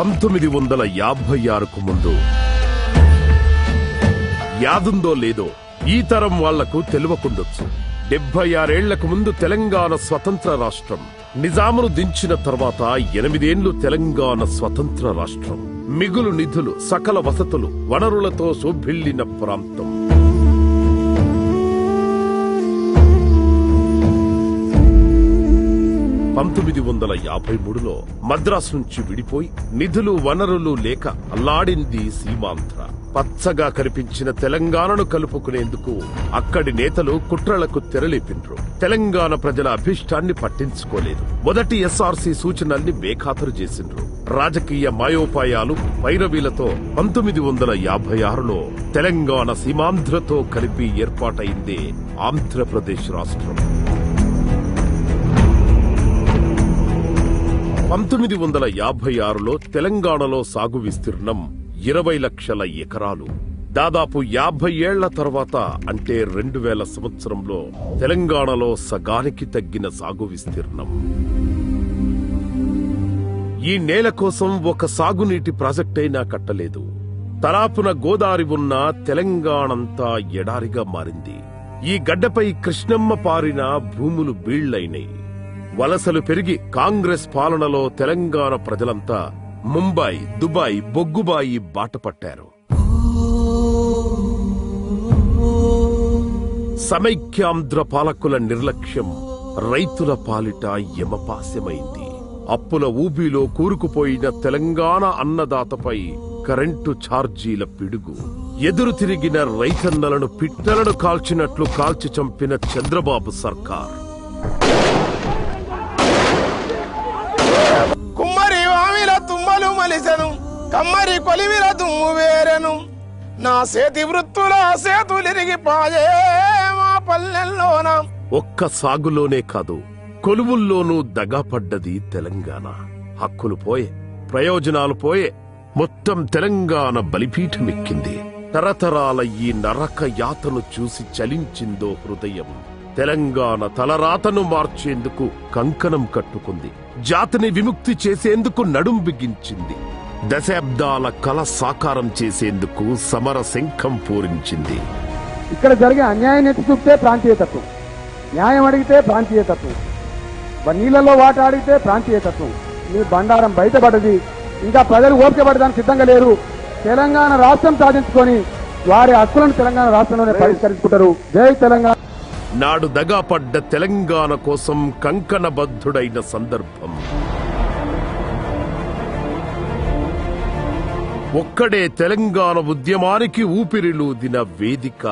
పంతొమ్మిది వందల యాభై ఆరుకు ముందు. యాదుందో లేదో ఈ తరం వాళ్ళకు తెలియకుండొచ్చు డెబ్బై ఆరేళ్ళకు ముందు తెలంగాణ స్వతంత్ర రాష్ట్రం. నిజామును దించిన తర్వాత ఎనిమిదేండ్లు తెలంగాణ స్వతంత్ర రాష్ట్రం. మిగులు నిధులు సకల వసతులు వనరులతో శోభిల్లిన ప్రాంతం. పంతొమ్మిది వందల యాభై మూడులో మద్రాసు నుంచి విడిపోయి నిధులు వనరులు లేక అల్లాడింది సీమాంధ్ర. పచ్చగా కనిపించిన తెలంగాణను కలుపుకునేందుకు అక్కడి నేతలు కుట్రలకు తెరలేపిండ్రు. తెలంగాణ ప్రజల అభిష్టాన్ని పట్టించుకోలేదు. మొదటి ఎస్ఆర్సీ సూచనల్ని బేఖాతరు చేసిండ్రు. రాజకీయ మాయోపాయాలు పైరవీలతో పంతొమ్మిది వందల యాభై ఆరులో తెలంగాణ సీమాంధ్రతో కలిపి ఏర్పాటైందే ఆంధ్రప్రదేశ్ రాష్ట్రం. పంతొమ్మిది వందల యాభై ఆరులో తెలంగాణలో సాగు విస్తీర్ణం ఇరవై లక్షల ఎకరాలు. దాదాపు యాభై ఏళ్ళ తర్వాత అంటే రెండు వేల సంవత్సరంలో తెలంగాణలో సగానికి తగ్గిన సాగు విస్తీర్ణం. ఈ నేల కోసం ఒక సాగునీటి ప్రాజెక్టైనా కట్టలేదు. తలాపున గోదారి ఉన్న తెలంగాణంతా ఎడారిగా మారింది. ఈ గడ్డపై కృష్ణమ్మ పారిన భూములు బీళ్ళైనాయి వలసలు పెరిగి కాంగ్రెస్ పాలనలో తెలంగాణ ప్రజలంతా ముంబై దుబాయ్ బొగ్గుబాయి బాట పట్టారు. సమైక్యాంధ్ర పాలకుల నిర్లక్ష్యం రైతుల పాలిట యమపాస్యమైంది. అప్పుల ఊబిలో కూరుకుపోయిన తెలంగాణ అన్నదాతపై కరెంటు ఛార్జీల పిడుగు. ఎదురు తిరిగిన రైతన్నలను పిట్టలను కాల్చినట్లు కాల్చి చంపిన చంద్రబాబు సర్కార్ కుమ్మరి వామిల తుమ్మలు కమ్మరి కొలివిర దుమ్ము వేరెను. నా సేతి వృత్తుల సేతులిరిగి పాయే మా పల్లెల్లోన. ఒక్క సాగులోనే కాదు కొలువుల్లోనూ దగాపడ్డది తెలంగాణ. హక్కులు పోయే ప్రయోజనాలు పోయే మొత్తం తెలంగాణ బలిపీఠమెక్కింది. తరతరాల ఈ నరక యాతను చూసి చలించిందో హృదయం. తెలంగాణ తలరాతను మార్చేందుకు కంకణం కట్టుకుంది. జాతిని విముక్తి చేసేందుకు నడుం బిగించింది. దశాబ్దాల కల సాకారం చేసేందుకు సమర శంఖం పూరించింది. ఇక్కడ జరిగే అన్యాయం ఎత్తి చూపితే ప్రాంతీయతత్వం న్యాయం అడిగితే ప్రాంతీయతత్వం నీళ్ళలో వాట అడిగితే ప్రాంతీయతత్వం మీ బండారం బయటపడ్డది ఇంకా ప్రజలు ఓపిక పడడానికి సిద్ధంగా లేరు. తెలంగాణ రాష్ట్రం సాధించుకొని వారి హక్కులను తెలంగాణ రాష్ట్రంలోనే పరిష్కరించుకుంటారు. జై తెలంగాణ. నాడు దగాపడ్డ తెలంగాణ కోసం కంకణబద్ధుడైన సందర్భం. ఒక్కడే తెలంగాణ ఉద్యమానికి ఊపిరిలూదిన వేదిక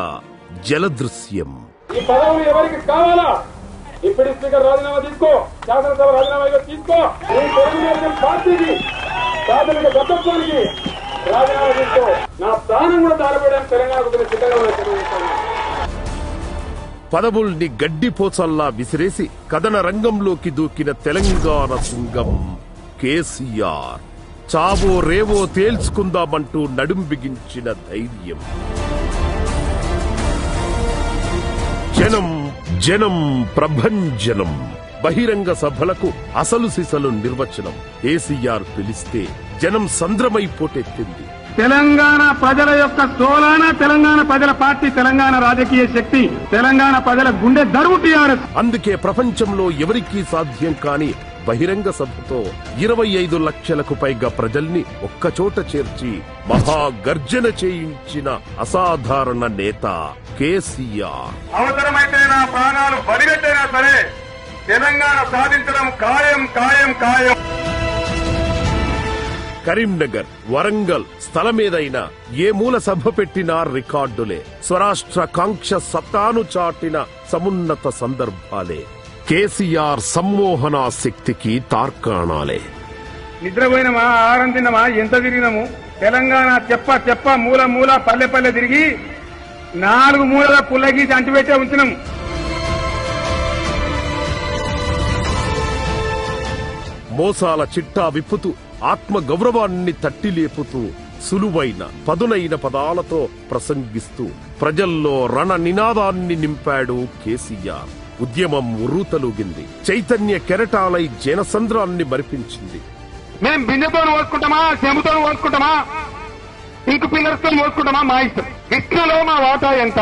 జలదృశ్యం. ఈ పదవులు ఎవరికి కావాలా? డిప్యూటీ స్పీకర్ రాజీనామా తీసుకో శాసనసభ రాజీనామా తీసుకో. తెలుగుదేశం పార్టీకి ప్రాథమిక సభ్యత్వానికి రాజీనామా తీసుకో. నా ప్రాణం కూడా దారిపోయడానికి తెలంగాణ సిద్ధంగా పదవుల్ని గడ్డిపోచల్లా విసిరేసి కథన రంగంలోకి దూకిన తెలంగాణ సింగం కేసీఆర్. చావో రేవో తేల్చుకుందామంటూ నడుం బిగించిన ధైర్యం. జనం జనం ప్రభంజనం. బహిరంగ సభలకు అసలు సిసలు నిర్వచనం. కేసీఆర్ పిలిస్తే జనం సంద్రమై పోటెత్తింది తెలంగాణ ప్రజల యొక్క సోలాన తెలంగాణ ప్రజల పార్టీ తెలంగాణ రాజకీయ శక్తి తెలంగాణ ప్రజల గుండె దరువు టీఆర్ఎస్. అందుకే ప్రపంచంలో ఎవరికీ సాధ్యం కాని బహిరంగ సభతో ఇరవై ఐదు లక్షలకు పైగా ప్రజల్ని ఒక్కచోట చేర్చి మహాగర్జన చేయించిన అసాధారణ నేత కేసీఆర్. అవసరమైతే నా ప్రాణాలు బలిగట్టైనా సరే తెలంగాణ సాధించడం ఖాయం ఖాయం ఖాయం. కరీంనగర్ వరంగల్ స్థలమేదైనా ఏ మూల సభ పెట్టినా రికార్డులే. స్వరాష్ట్ర కాంక్ష సత్తాను చాటిన సమున్నత సందర్భాలే. కేసీఆర్ సమ్మోహన శక్తికి తార్కాణాలే. నిద్రపోయినమా ఆహారం తిన్నమా ఎంత తిరిగినాము? తెలంగాణ చెప్ప చెప్ప మూల మూల పల్లె పల్లె తిరిగి నాలుగు మూలల పుల్లగీసి అంటిపెట్టే ఉంచినాము. మోసాల చిట్టా విప్పుతూ ఆత్మ గౌరవాన్ని తట్టి లేపుతూ సులువైన పదునైన పదాలతో ప్రసంగిస్తూ ప్రజల్లో రణ నినాదాన్ని నింపాడు కేసీఆర్. ఉద్యమం ఉర్రూతలూగింది చైతన్య కెరటాలై జనసంద్రాన్ని మరిపించింది. మేము బిందెతో పోసుకుంటామా చెంబుతో పోసుకుంటామా ఇంక పిల్లర్స్తో మా ఇష్టం. కృష్ణలో మా వాటా ఎంత?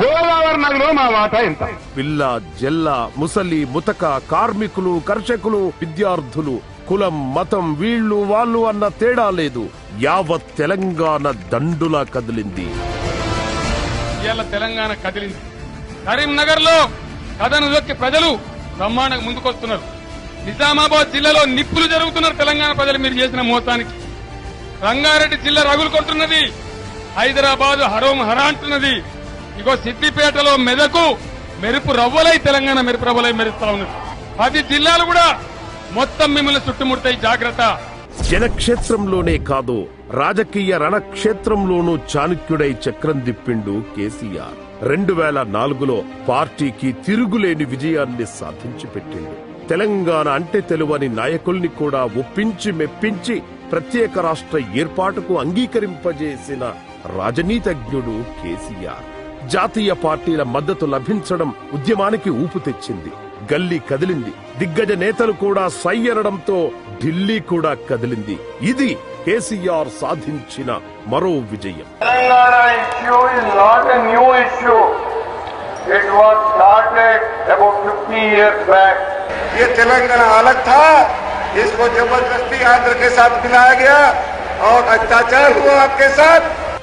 గోదావరి నదిలో మా వాటా ఎంత? పిల్ల జెల్ల ముసలి ముతక కార్మికులు కర్షకులు విద్యార్థులు కులం మతం వీళ్ళు వాళ్ళు అన్న తేడా లేదు. యావత్ తెలంగాణ దండులా కదిలింది. ఇవాళ తెలంగాణ కదిలింది. కరీంనగర్లో కథను దొక్కి ప్రజలు బ్రహ్మాండంగా ముందుకొస్తున్నారు. నిజామాబాద్ జిల్లాలో నిప్పులు జరుగుతున్నారు తెలంగాణ ప్రజలు మీరు చేసిన మోసానికి. రంగారెడ్డి జిల్లా రగులు కొట్టున్నది హైదరాబాద్ హరోం హరా అంటున్నది. ఇగో సిద్దిపేటలో మెదకు మెరుపు రవ్వలై తెలంగాణ మెరుపు రవ్వలై మెరుస్తా ఉన్నది. పది జిల్లాలు కూడా మొత్తం మిమ్మల్ని చుట్టుముడతాయి జాగ్రత్త. జనక్షేత్రంలోనే కాదు రాజకీయ రణక్షేత్రంలోనూ చాణుక్యుడై చక్రం దిప్పిండు కేసీఆర్. రెండు వేల నాలుగులో పార్టీకి తిరుగులేని విజయాన్ని సాధించి పెట్టిండు. తెలంగాణ అంటే తెలువని నాయకుల్ని కూడా ఒప్పించి మెప్పించి ప్రత్యేక రాష్ట్ర ఏర్పాటుకు అంగీకరింపజేసిన రాజనీతజ్ఞుడు కేసీఆర్. జాతీయ పార్టీల మద్దతు లభించడం ఉద్యమానికి ఊపు తెచ్చింది. గల్లీ కదిలింది దిగ్గజ నేతలు కూడా సై అనడంతో ఢిల్లీ కూడా కదిలింది ఇది కేసీఆర్ సాధించిన మరో విజయం Telangana issue is not a new issue. It was started about 50 years back. ये तेलंगाना अलग था इसको जबरदस्ती आंध्र के साथ मिलाया गया और अत्याचार हुआ आपके साथ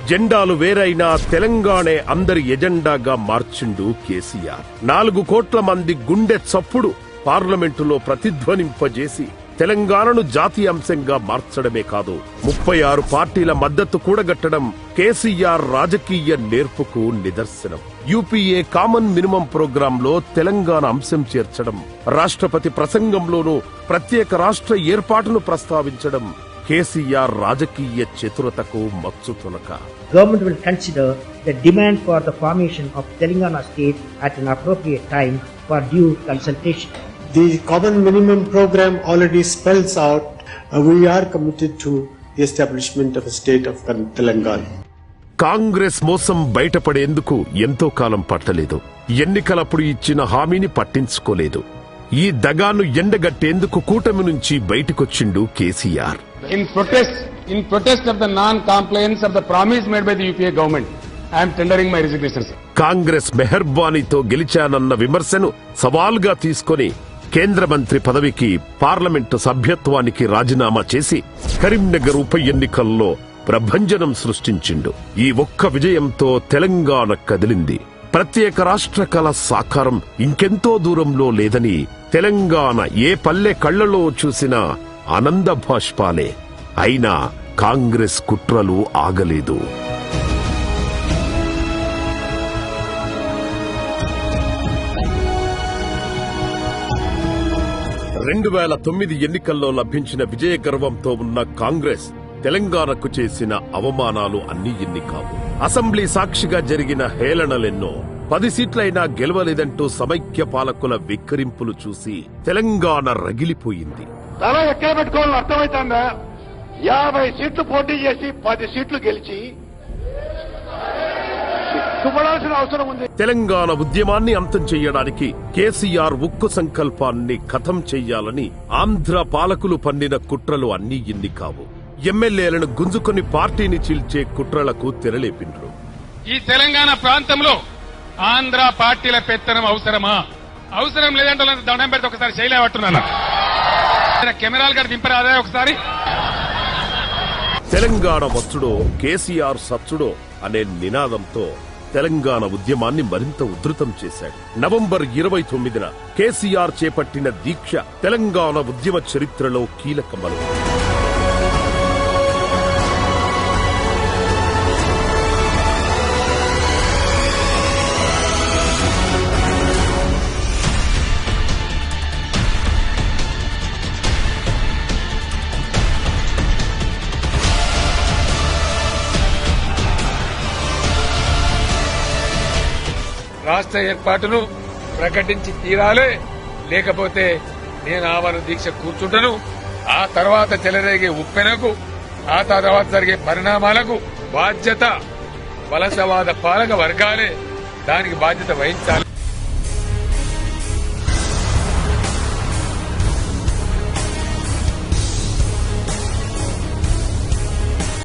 జెండాలు వేరైనా తెలంగాణే అందరి ఎజెండాగా మార్చిండు కేసీఆర్. నాలుగు కోట్ల మంది గుండె చప్పుడు పార్లమెంటులో ప్రతిధ్వనింపజేసి తెలంగాణను జాతీయ అంశంగా మార్చడమే కాదు ముప్పై ఆరు పార్టీల మద్దతు కూడగట్టడం కేసీఆర్ రాజకీయ నేర్పుకు నిదర్శనం. యూపీఏ కామన్ మినిమం ప్రోగ్రాంలో తెలంగాణ అంశం చేర్చడం రాష్ట్రపతి ప్రసంగంలోనూ ప్రత్యేక రాష్ట్ర ఏర్పాటును ప్రస్తావించడం కేసీఆర్ రాజకీయ చతురతకు మచ్చు తొలక government will consider the demand for the formation of Telangana state at an appropriate time for due consultation the common minimum programme already spells out we are committed to establishment of state of Telangana Congress మోసం బయటపడేందుకు ఎంతో కాలం పట్టలేదు. ఎన్నికలప్పుడు ఇచ్చిన హామీని పట్టించుకోలేదు. ఈ దగాను ఎండగట్టేందుకు కూటమి నుంచి బయటకొచ్చిండు KCR. Protest in protest of the non-compliance of the promise made by the UPA government, I am tendering my resignation, sir. Congress మెహర్బానీతో గెలిచానన్న విమర్శను సవాల్గా తీసుకొని కేంద్ర మంత్రి పదవికి పార్లమెంటు సభ్యత్వానికి రాజీనామా చేసి కరీంనగర్ ఉప ఎన్నికల్లో ప్రభంజనం సృష్టించిండు. ఈ ఒక్క విజయంతో తెలంగాణ కదిలింది. ప్రత్యేక రాష్ట్ర కళ సాకారం ఇంకెంతో దూరంలో లేదని తెలంగాణ ఏ పల్లె కళ్ళలో చూసినా ఆనంద భాష్పాలే. అయినా కాంగ్రెస్ కుట్రలు ఆగలేదు. రెండు వేల తొమ్మిది ఎన్నికల్లో లభించిన విజయ గర్వంతో ఉన్న కాంగ్రెస్ తెలంగాణకు చేసిన అవమానాలు అన్ని ఎన్ని కావు. అసెంబ్లీ సాక్షిగా జరిగిన హేళనలెన్నో పది సీట్లైనా గెలవలేదంటూ సమైక్య పాలకుల విక్కరింపులు చూసి తెలంగాణ రగిలిపోయింది. తల ఎక్కడ పెట్టుకోవాలని అర్థమైతుందా? యాభై సీట్లు పోటీ చేసి పది సీట్లు గెలిచి అవసరం ఉంది. తెలంగాణ ఉద్యమాన్ని అంతం చెయ్యడానికి కేసీఆర్ ఉక్కు సంకల్పాన్ని ఖతం చెయ్యాలని ఆంధ్ర పాలకులు పన్నిన కుట్రలు అన్నీ ఇన్ని కావు. ఎమ్మెల్యేలను గుంజుకొని పార్టీని చీల్చే కుట్రలకు తెరలేపిండ్రు. ఈ తెలంగాణ ప్రాంతంలో ఆంధ్ర పార్టీల పెత్తనం అవసరమా? అవసరం లేదంటే దండం పెడితే ఒకసారి శైలి పట్టున్నాను కెమెరాలు గారు దింపరాదా ఒకసారి? తెలంగాణ వచ్చుడో కేసీఆర్ సచ్చుడో అనే నినాదంతో తెలంగాణ ఉద్యమాన్ని మరింత ఉధృతం చేశాడు. నవంబర్ ఇరవై తొమ్మిదిన కేసీఆర్ చేపట్టిన దీక్ష తెలంగాణ ఉద్యమ చరిత్రలో కీలకమలు. రాష్ట్ర ఏర్పాటును ప్రకటించి తీరాలే. లేకపోతే నేను ఆవరణ దీక్ష కూర్చుంటను. ఆ తర్వాత చెలరేగే ఉప్పెనకు ఆ తర్వాత జరిగే పరిణామాలకు బాధ్యత వలసవాద పాలక వర్గాలే. దానికి బాధ్యత వహించాలి.